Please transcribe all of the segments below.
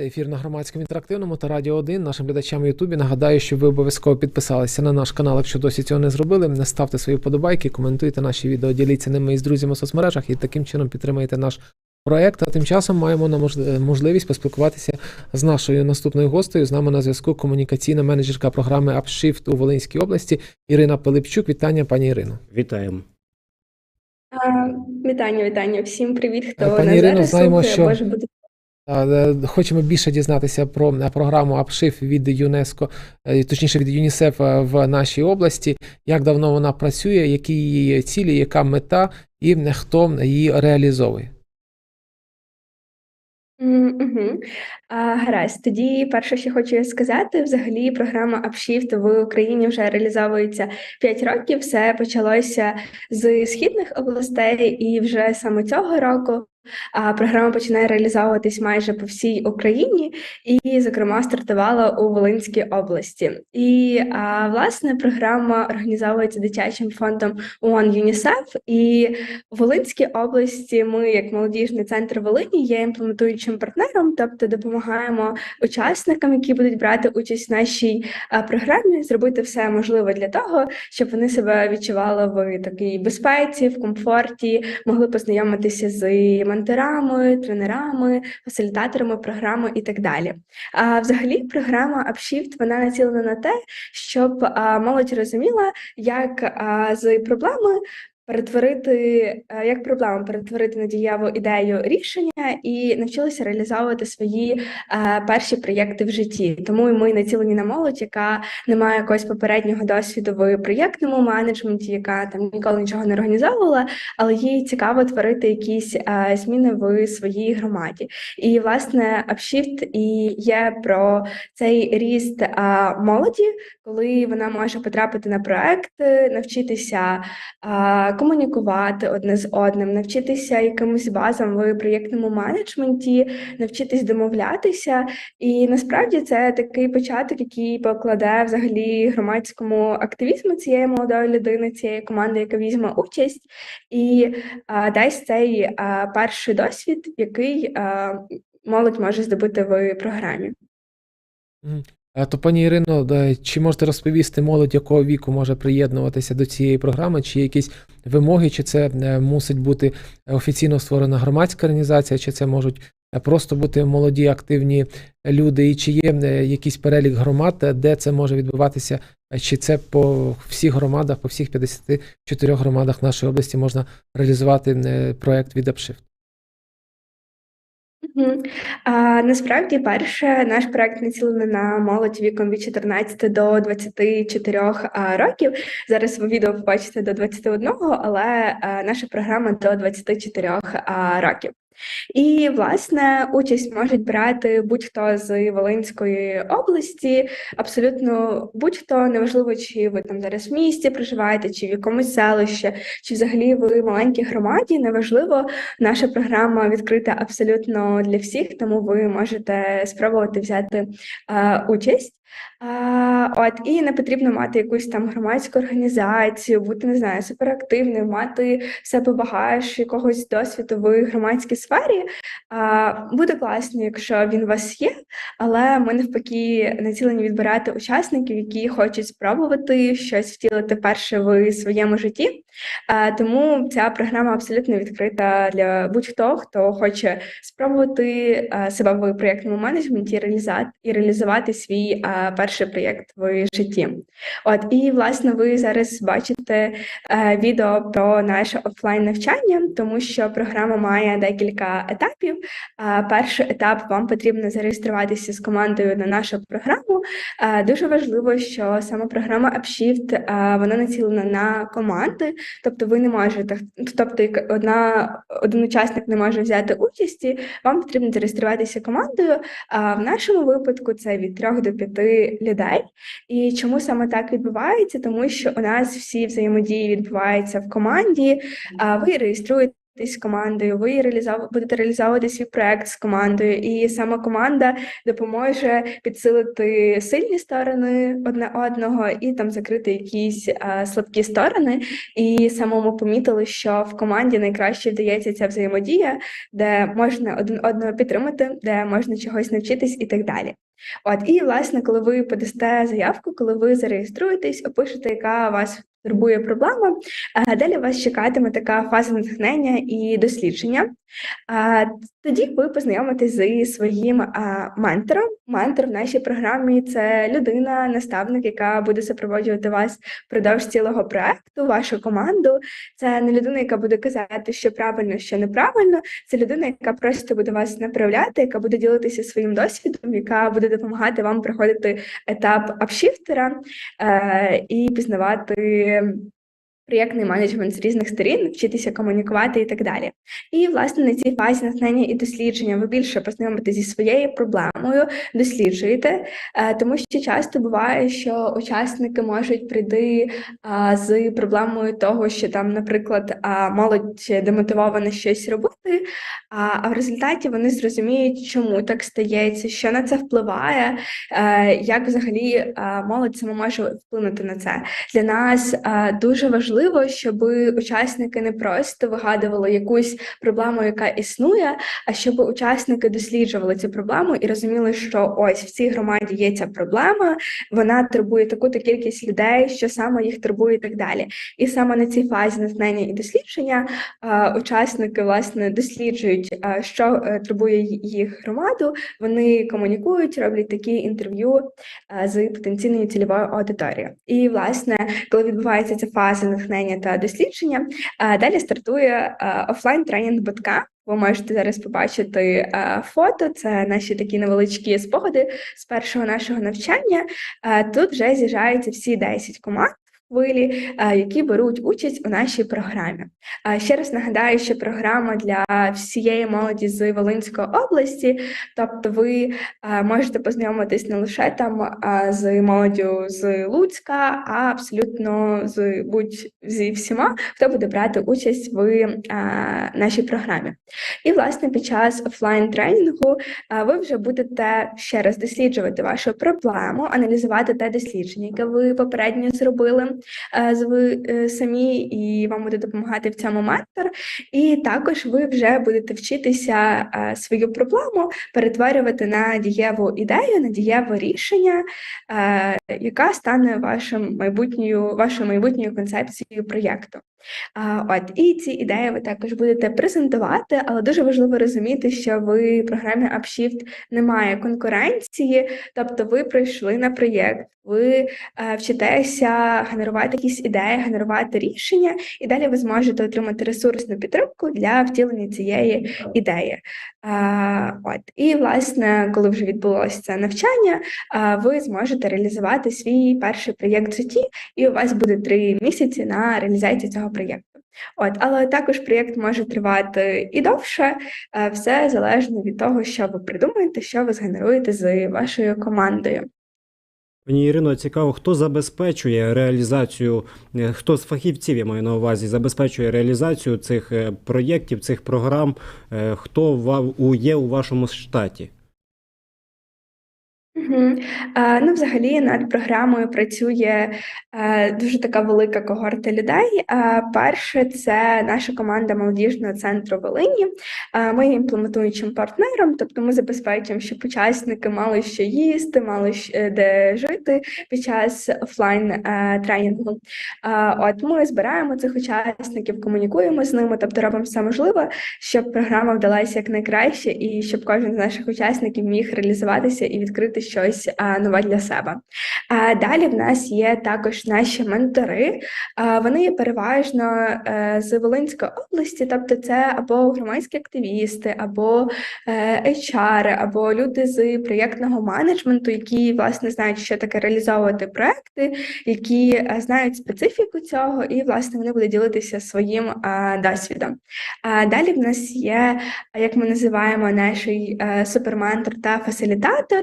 Ефір на громадському інтерактивному та радіо 1 нашим глядачам в Ютубі. Нагадаю, що ви обов'язково підписалися на наш канал, якщо досі цього не зробили. Не ставте свої подобайки, коментуйте наші відео, діліться ними із друзями в соцмережах і таким чином підтримуєте наш проект. А тим часом маємо на можливість поспілкуватися з нашою наступною гостею. З нами на зв'язку комунікаційна менеджерка програми Upshift у Волинській області Ірина Пилипчук. Вітання, пані Ірино. Вітаємо. Вітання, вітання. Всім привіт, хто Е, Пані нас Ірино, зараз знаємо, слухає, що- може бути. Е, Хочемо більше дізнатися про е, програму Upshift від ЮНЕСКО, е, точніше від ЮНІСЕФ в нашій області. Як давно вона працює, які її цілі, яка мета і хто її реалізовує. Угу. А, гаразд. Тоді перше, що хочу сказати, взагалі програма Upshift в Україні вже реалізовується 5 років. Все почалося з східних областей, і вже саме цього року. Програма починає реалізовуватись майже по всій Україні, і, зокрема, стартувала у Волинській області. І власне програма організовується дитячим фондом ООН ЮНІСЕФ. І у Волинській області ми, як молодіжний центр Волині, є імплементуючим партнером, тобто допомагаємо учасникам, які будуть брати участь в нашій програмі, зробити все можливе для того, щоб вони себе відчували в такій безпеці, в комфорті, могли познайомитися з менторами, тренерами, фасилітаторами програми і так далі. А взагалі, програма Upshift вона націлена на те, щоб молодь розуміла, як з проблеми перетворити е, як проблему перетворити на дієву ідею рішення і навчилися реалізовувати свої е, перші проєкти в житті. Тому ми націлені на молодь, яка не має якогось попереднього досвіду в проєктному менеджменті, яка там ніколи нічого не організовувала, але їй цікаво творити якісь е, зміни в своїй громаді. І власне Upshift і є про цей ріст молоді, коли вона може потрапити на проект, навчитися комунікувати одне з одним, навчитися якимось базам в проєктному менеджменті, навчитись домовлятися. І насправді це такий початок, який покладе взагалі громадському активізму цієї молодої людини, цієї команди, яка візьме участь, і а, дасть цей а, перший досвід, який а, молодь може здобути в програмі. Е, То, пані Ірино, е, чи можете розповісти молодь, якого віку може приєднуватися до цієї програми, чи є якісь вимоги, чи це е, мусить бути офіційно створена громадська організація, чи це можуть просто бути молоді активні люди, і чи є якийсь перелік громад, де це може відбуватися, чи це по всіх громадах, по всіх 54 громадах нашої області можна реалізувати проект від Upshift? А, насправді, перше, наш проект націлений на молодь віком від 14 до 24 а, років. Зараз ви відео побачите до 21, але а, наша програма до 24 а, років. І, власне, участь можуть брати будь-хто з Волинської області, абсолютно будь-хто, неважливо, чи ви там зараз в місті проживаєте, чи в якомусь селищі, чи взагалі в маленькій громаді, неважливо. Наша програма відкрита абсолютно для всіх, тому ви можете спробувати взяти е, участь. А, от і не потрібно мати якусь там громадську організацію, бути не знаю, суперактивним, мати себе багаж якогось досвіду в громадській сфері. А, буде класно, якщо він у вас є, але ми навпаки націлені відбирати учасників, які хочуть спробувати щось втілити перше в своєму житті. А, тому ця програма абсолютно відкрита для будь-хто, хто хоче спробувати себе в проєктному менеджменті і реалізувати свій перший проєкт в житті. От і власне ви зараз бачите е, відео про наше офлайн навчання, тому що програма має декілька етапів. Е, перший етап вам потрібно зареєструватися з командою на нашу програму. Е, дуже важливо, що саме програма Upshift, е, вона націлена на команди, тобто ви не можете, тобто одна один учасник не може взяти участі, вам потрібно зареєструватися командою. А в нашому випадку це від 3 до 5 людей. І чому саме так відбувається? Тому що у нас всі взаємодії відбуваються в команді. А ви реєструєте з командою, ви реалізов... будете реалізовувати свій проект з командою, і саме команда допоможе підсилити сильні сторони одне одного і там закрити якісь а, слабкі сторони. І самому помітили, що в команді найкраще вдається ця взаємодія, де можна один одного підтримати, де можна чогось навчитись і так далі. От і власне, коли ви подасте заявку, коли ви зареєструєтесь, опишете, яка у вас турбує проблема. Далі вас чекатиме така фаза натхнення і дослідження. Тоді ви познайомитесь зі своїм ментором. Ментор в нашій програмі це людина, наставник, яка буде супроводжувати вас впродовж цілого проекту, вашу команду. Це не людина, яка буде казати, що правильно, що неправильно. Це людина, яка просто буде вас направляти, яка буде ділитися своїм досвідом, яка буде допомагати вам проходити етап апшіфтера е, і пізнавати проєктний менеджмент з різних сторін, вчитися комунікувати і так далі. І, власне, на цій фазі натхнення і дослідження ви більше познайомитесь зі своєю проблемою, досліджуєте, е, тому що часто буває, що учасники можуть прийти з проблемою того, що там, наприклад, молодь демотивована щось робити, а, в результаті вони зрозуміють, чому так стається, що на це впливає, е, як взагалі молодь сама може вплинути на це. Для нас дуже важливо важливо, щоб учасники не просто вигадували якусь проблему, яка існує, а щоб учасники досліджували цю проблему і розуміли, що ось в цій громаді є ця проблема, вона турбує таку-то кількість людей, що саме їх турбує і так далі. І саме на цій фазі натхнення і дослідження учасники власне досліджують, що е, турбує їх громаду. Вони комунікують, роблять такі інтерв'ю з потенційною цільовою аудиторією. І власне, коли відбувається ця фаза натхнення та дослідження. Далі стартує офлайн тренінг ботка. Ви можете зараз побачити фото. Це наші такі невеличкі спогади з першого нашого навчання. Тут вже з'їжджаються всі 10 команд хвилі, які беруть участь у нашій програмі. Ще раз нагадаю, що програма для всієї молоді з Волинської області, тобто ви можете познайомитись не лише там з молоддю з Луцька, а абсолютно з будь зі всіма, хто буде брати участь в нашій програмі. І, власне, під час офлайн тренінгу ви вже будете ще раз досліджувати вашу проблему, аналізувати те дослідження, яке ви попередньо зробили. Е, ви е, самі, і вам буде допомагати в цьому ментор. І також ви вже будете вчитися е, свою проблему перетворювати на дієву ідею, на дієве рішення, яка стане вашим майбутньою, вашою майбутньою концепцією проєкту. От і ці ідеї ви також будете презентувати, але дуже важливо розуміти, що в програмі Upshift немає конкуренції, тобто ви прийшли на проєкт, ви е, вчитеся генерувати якісь ідеї, генерувати рішення, і далі ви зможете отримати ресурсну підтримку для втілення цієї ідеї. От і власне, коли вже відбулося це навчання, ви зможете реалізувати свій перший проєкт в житті, і у вас буде три місяці на реалізацію цього проєкту. От, але також проєкт може тривати і довше, все залежно від того, що ви придумаєте, що ви згенеруєте з вашою командою. Пані Ірино, цікаво, хто забезпечує реалізацію, е, хто з фахівців я маю на увазі, забезпечує реалізацію цих е, проєктів, цих програм, е, хто є у вашому штаті? Угу. А, ну, взагалі, над програмою працює а, дуже така велика когорта людей. А, перше, це наша команда молодіжного центру Волині. А, ми є імплементуючим партнером, тобто ми забезпечуємо, щоб учасники мали що їсти, мали е, де жити під час офлайн а, тренінгу. От ми збираємо цих учасників, комунікуємо з ними, тобто робимо все можливе, щоб програма вдалася якнайкраще, і щоб кожен з наших учасників міг реалізуватися і відкрити щось нове для себе. Далі в нас є також наші ментори. Вони є переважно е, з Волинської області, тобто це або громадські активісти, або е, HR, або люди з проєктного менеджменту, які власне знають, що таке реалізовувати проекти, які е, знають специфіку цього, і власне вони будуть ділитися своїм досвідом. А далі в нас є, як ми називаємо, наш суперментор та фасилітатор.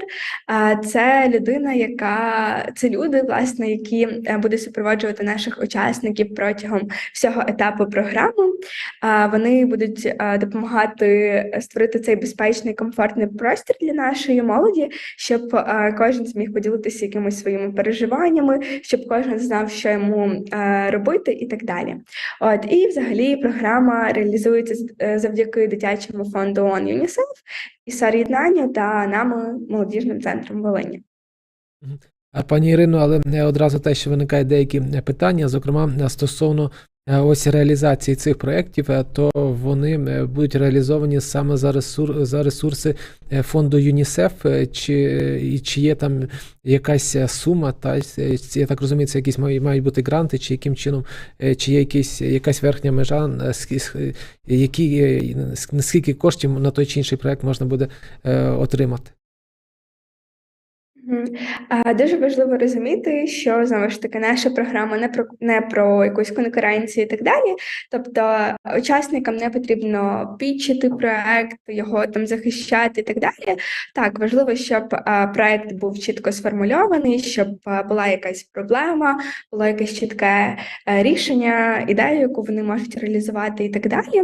Це людина, яка це люди, власне, які е, будуть супроводжувати наших учасників протягом всього етапу програми. Вони будуть е, допомагати створити цей безпечний комфортний простір для нашої молоді, щоб е, кожен зміг поділитися якимись своїми переживаннями, щоб кожен знав, що йому робити, і так далі. От і взагалі програма реалізується завдяки дитячому фонду ООН ЮНІСЕФ і єднанню та нами молодіжним центром Волині. Пані Ірино, але одразу те, що виникають деякі питання, зокрема стосовно ось реалізації цих проєктів, е, то вони е, будуть реалізовані саме за ресур за ресурси е, фонду ЮНІСЕФ, е, чи і чи є там якась е, сума, та е, я так розумію, це якісь мають мають бути гранти, чи яким чином, е, чи є якісь якась верхня межа, е, які е, наскільки коштів на той чи інший проєкт можна буде е, отримати? Дуже важливо розуміти, що знову ж таки наша програма не про не про якусь конкуренцію і так далі. Тобто учасникам не потрібно пічити проект, його там захищати і так далі. Так, важливо, щоб проект був чітко сформульований, щоб була якась проблема, було якесь чітке е, рішення, ідею, яку вони можуть реалізувати і так далі.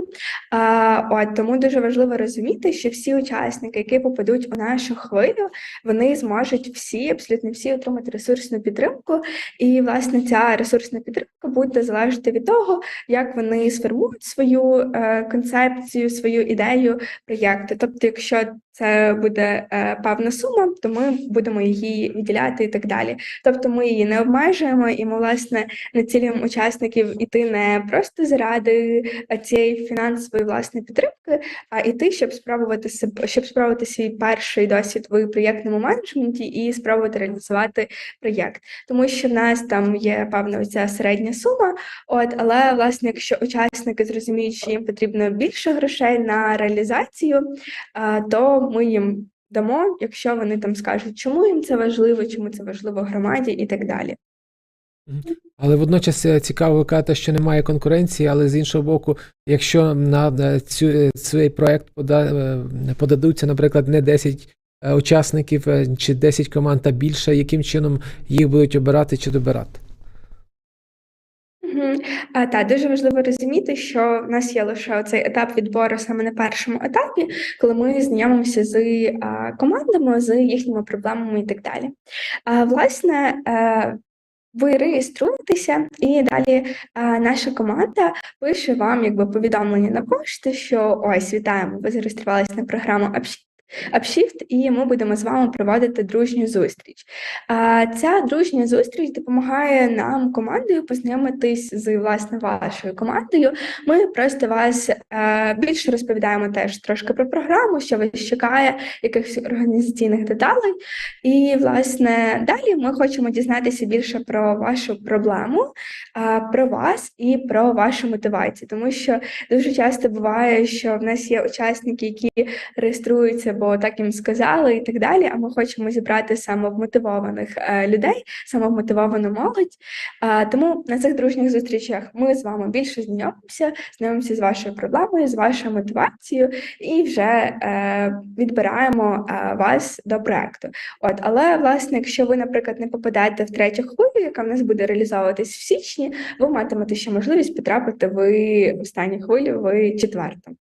От тому дуже важливо розуміти, що всі учасники, які попадуть у нашу хвилю, вони зможуть всі, абсолютно всі отримати ресурсну підтримку. І, власне, ця ресурсна підтримка буде залежати від того, як вони сформують свою е, концепцію, свою ідею проєкту. Тобто, якщо це буде е, певна сума, то ми будемо її виділяти і так далі. Тобто, ми її не обмежуємо, і ми, власне, націлюємо учасників іти не просто заради е, цієї фінансової власне підтримки, а іти, щоб спробувати себе, щоб спробувати свій перший досвід в проєктному менеджменті і спробувати реалізувати проєкт. Тому що в нас там є певна ця середня сума. От, але власне, якщо учасники зрозуміють, що їм потрібно більше грошей на реалізацію, а, то ми їм дамо, якщо вони там скажуть, чому їм це важливо, чому це важливо громаді і так далі. Але водночас е, цікаво кажете, що немає конкуренції, але з іншого боку, якщо на цю, е, цей проект пода, е, подадуться, наприклад, не 10 е, учасників чи 10 команд, а більше, яким чином їх будуть обирати чи добирати? А, та дуже важливо розуміти, що в нас є лише цей етап відбору саме на першому етапі, коли ми знайомимося з а, командами, з їхніми проблемами і так далі. А, власне, е, ви реєструєтеся, і далі а, наша команда пише вам якби повідомлення на пошту, що ось вітаємо, ви зареєструвалися на програму Upshift, і ми будемо з вами проводити дружню зустріч. А, Ця дружня зустріч допомагає нам командою познайомитись з власне вашою командою. Ми просто вас е, більше розповідаємо теж трошки про програму, що вас чекає, якихось організаційних деталей. І власне далі ми хочемо дізнатися більше про вашу проблему, про вас і про вашу мотивацію, тому що дуже часто буває, що в нас є учасники, які реєструються, бо так їм сказали, і так далі. А ми хочемо зібрати самовмотивованих е, людей, самовмотивовану молодь. А, Тому на цих дружніх зустрічах ми з вами більше знайомимося, знайомимося з вашою проблемою, з вашою мотивацією, і вже е, відбираємо е, вас до проекту. От, але власне, якщо ви, наприклад, не попадаєте в третю хвилю, яка в нас буде реалізовуватись в січні, ви матимете ще можливість потрапити в останню хвилю, в четверту.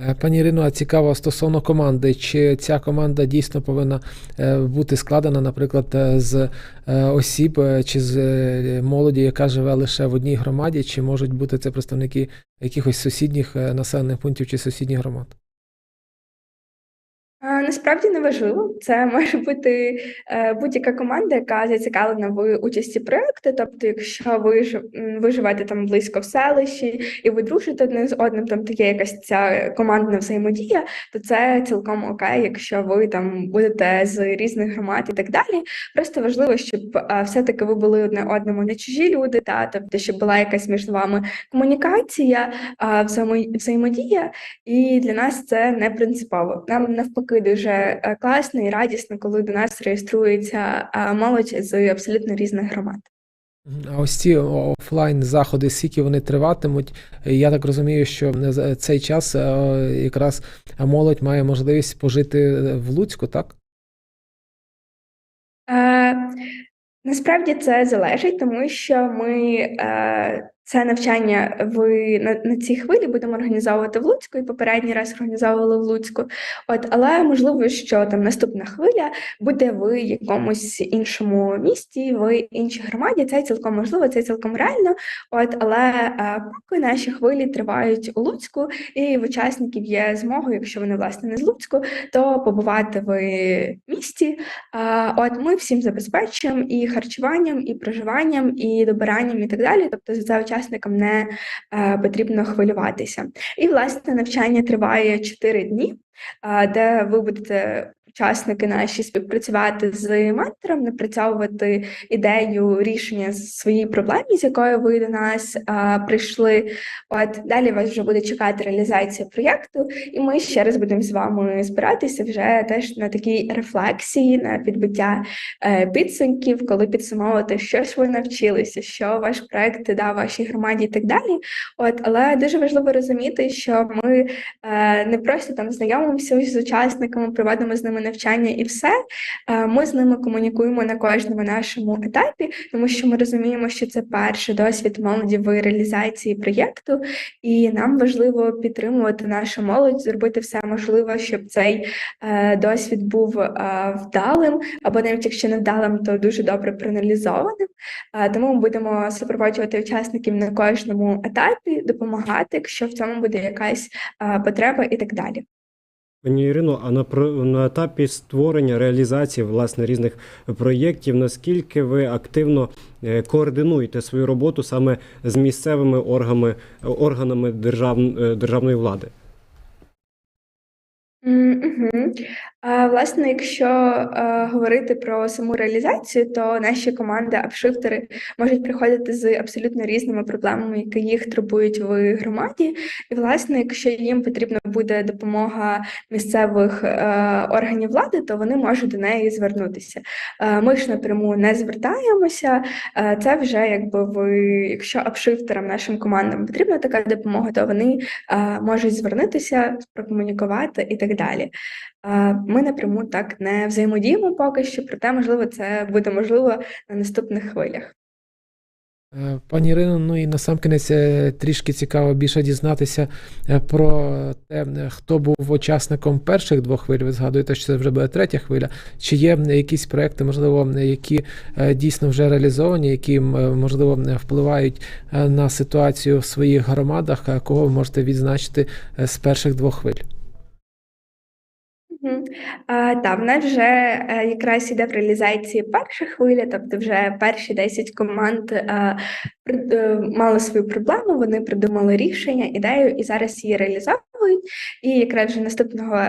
Е, Пані Ірино, а цікаво стосовно команди, чи ця команда дійсно повинна е, бути складена, наприклад, е, з осіб чи з молоді, яка живе лише в одній громаді, чи можуть бути це представники якихось сусідніх населених пунктів чи сусідніх громад? А, Насправді не важливо. Це може бути е, будь-яка команда, яка зацікавлена в участі проекту. Тобто, якщо ви ж- ви там близько в селищі і ви дружите одне з одним, там є якась ця командна взаємодія, то це цілком окей, якщо ви там будете з різних громад і так далі. Просто важливо, щоб е, все-таки ви були одне одному не чужі люди, та тобто, щоб була якась між вами комунікація, взаємо- взаємодія. І для нас це не принципово. Нам навпаки дуже е, класно і радісно, коли до нас реєструється е, молодь з абсолютно різних громад. А ось ці офлайн заходи, скільки вони триватимуть, Е, я так розумію, що е, за цей час е, якраз молодь має можливість пожити е, в Луцьку, так? Насправді це залежить, тому що ми е, це навчання в на, на цій хвилі будемо організовувати в Луцьку, і попередній раз організовували в Луцьку. От, але можливо, що там наступна хвиля буде в якомусь іншому місті, в іншій громаді. Це цілком можливо, це цілком реально. От, але е, поки наші хвилі тривають у Луцьку, і в учасників є змога, якщо вони власне не з Луцьку, то побувати в місті. От ми всім забезпечуємо і харчуванням, і проживанням, і добиранням, і так далі. Тобто за це учасникам не е, потрібно хвилюватися. І власне навчання триває 4 дні, а, де ви будете. Учасники наші співпрацювати з ментором, напрацьовувати ідею рішення своєї проблеми, з якою ви до нас а, прийшли. От далі вас вже буде чекати реалізація проєкту, і ми ще раз будемо з вами збиратися вже теж на такій рефлексії, на підбиття е, підсумків, коли підсумовувати, що ж ви навчилися, що ваш проект дав вашій громаді і так далі. От, але дуже важливо розуміти, що ми е, не просто там знайомимося з учасниками, проводимо з ними навчання і все. Ми з ними комунікуємо на кожному нашому етапі, тому що ми розуміємо, що це перший досвід молоді в реалізації проєкту, і нам важливо підтримувати нашу молодь, зробити все можливе, щоб цей е, досвід був е, вдалим, або навіть якщо не вдалим, то дуже добре проаналізованим. Тому ми будемо супроводжувати учасників на кожному етапі, допомагати, якщо в цьому буде якась е, потреба, і так далі. Пані Ірино, а на на етапі створення реалізації власне різних проєктів, наскільки ви активно е, координуєте свою роботу саме з місцевими органами, органами держав, е, державної влади? Угу. А, власне, якщо е, говорити про саму реалізацію, то наші команди апшифтери можуть приходити з абсолютно різними проблемами, які їх турбують в громаді. І, власне, якщо їм потрібна буде допомога місцевих е, органів влади, то вони можуть до неї звернутися. Е, ми ж напряму не звертаємося. Е, це вже якби в якщо апшифтерам нашим командам потрібна така допомога, то вони е, можуть звернутися, прокомунікувати і так далі. Ми напряму так не взаємодіємо поки що, проте, можливо, це буде можливо на наступних хвилях. Е, Пані Ірино, ну і насамкінець е, трішки цікаво більше дізнатися е, про те, хто був учасником перших двох хвиль. Ви згадуєте, що це вже буде третя хвиля. Чи є якісь проекти, можливо, які дійсно вже реалізовані, які можливо впливають на ситуацію в своїх громадах, кого ви можете відзначити з перших двох хвиль? Та, в нас вже е, якраз іде в реалізації перша хвиля, тобто вже перші 10 команд е, е, мали свою проблему, вони придумали рішення, ідею і зараз її реалізовують. І якраз вже наступного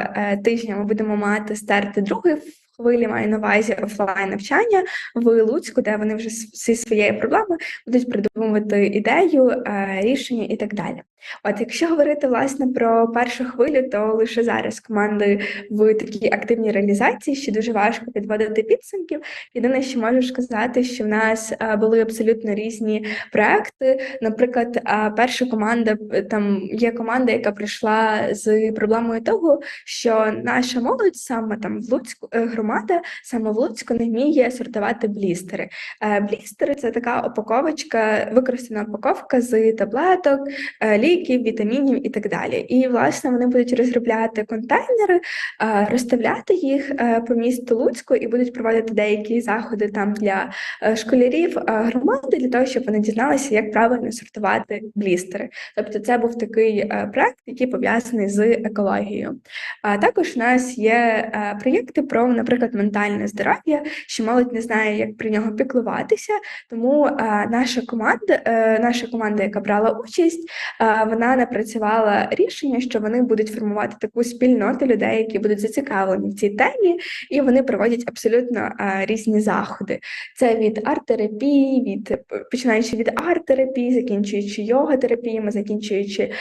тижня ми будемо мати старти другої хвилі, маю на увазі офлайн навчання в Луцьку, де вони вже зі своєї проблеми будуть придумувати ідею, е, рішення і так далі. От, якщо говорити власне про першу хвилю, то лише зараз команди в такій активній реалізації, що дуже важко підводити підсумків. Єдине, що можу сказати, що в нас е, були абсолютно різні проекти. Наприклад, е, перша команда там є команда, яка прийшла з проблемою того, що наша молодь саме там в Луцьку е, громада, саме в Луцьку не вміє сортувати блістери. Е, Блістери це така упаковочка, використана упаковка з таблеток, е, ліків, вітамінів і так далі. І власне вони будуть розробляти контейнери, е, розставляти їх по місту Луцьку і будуть проводити деякі заходи там для школярів громади для того, щоб вони дізналися, як правильно сортувати блістери. Тобто, це був такий проект, який пов'язаний з екологією. А також у нас є проєкти про, наприклад, ментальне здоров'я, що молодь не знає, як про нього піклуватися. Тому е, наша команда, е, наша команда, яка брала участь, е, вона напрацювала рішення, що вони будуть формувати таку спільноту людей, які будуть зацікавлені в цій темі, і вони проводять абсолютно різні заходи. Це від арт-терапії, від починаючи від арт-терапії, закінчуючи йога-терапіями, закінчуючи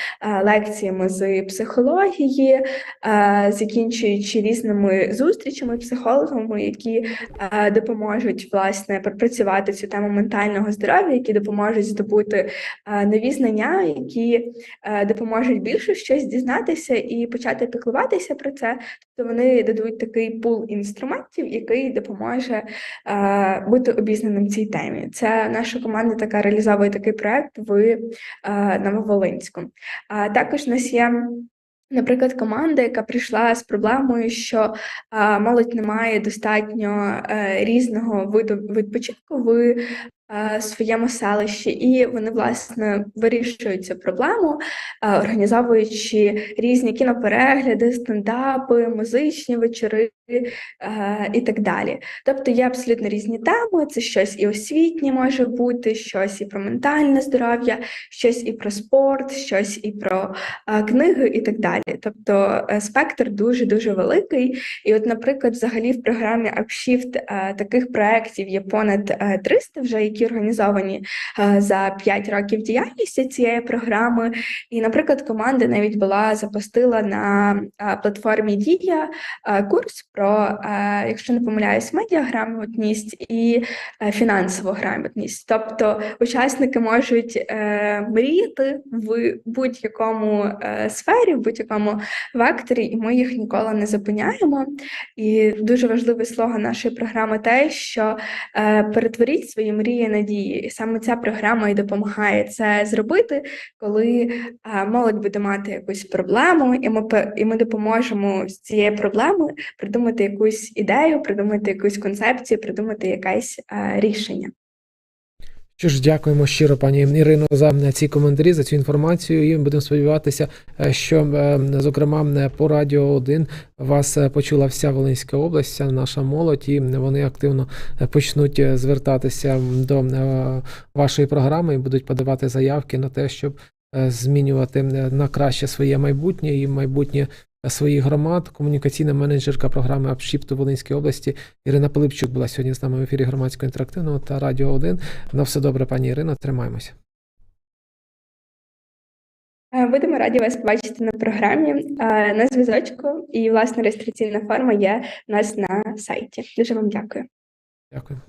лекціями з психології, закінчуючи різними зустрічами психологів. Психологами, які е, допоможуть власне пропрацювати цю тему ментального здоров'я, які допоможуть здобути е, нові знання, які е, допоможуть більше щось дізнатися і почати піклуватися про це. Тобто вони дадуть такий пул інструментів, який допоможе е, бути обізнаним цій темі. Це наша команда така реалізовує такий проект в е, Нововолинську. А також у нас є. Наприклад, команда, яка прийшла з проблемою, що молодь не має достатньо е, різного виду відпочинку в своєму селищі, і вони власне вирішують цю проблему, е, організовуючи різні кіноперегляди, стендапи, музичні вечори е, і так далі. Тобто є абсолютно різні теми. Це щось і освітнє може бути, щось і про ментальне здоров'я, щось і про спорт, щось і про е, книги, і так далі. Тобто е, спектр дуже дуже великий. І, от, наприклад, взагалі в програмі Upshift е, таких проєктів є понад е, 300 вже, які організовані е, за 5 років діяльності цієї програми. І, наприклад, команда навіть була запустила на е, платформі Дія е, курс про, якщо не помиляюсь, медіаграмотність і фінансову грамотність. Тобто учасники можуть мріяти в будь-якому сфері, в будь-якому векторі, і ми їх ніколи не зупиняємо. І дуже важливий слоган нашої програми те, що перетворіть свої мрії на дії. І саме ця програма і допомагає це зробити, коли молодь буде мати якусь проблему, і ми і ми допоможемо з цієї проблеми придумати якусь ідею, придумати якусь концепцію, придумати якесь рішення. Що ж, дякуємо щиро, пані Ірино, за ці коментарі, за цю інформацію. І будемо сподіватися, е, що, е, зокрема, е, по Радіо 1 вас е, почула вся Волинська область, вся наша молодь, і вони активно е, почнуть е, звертатися до е, вашої програми і будуть подавати заявки на те, щоб е, змінювати е, на краще своє майбутнє і майбутнє своїх громад. Комунікаційна менеджерка програми «Апшіпту» Волинської області Ірина Пилипчук була сьогодні з нами в ефірі громадського інтерактивного та Радіо 1. На все добре, пані Ірино, тримаємося. Е, Будемо раді вас бачити на програмі е, на зв'язочку, і власне реєстраційна форма є у нас на сайті. Дуже вам дякую. Дякую.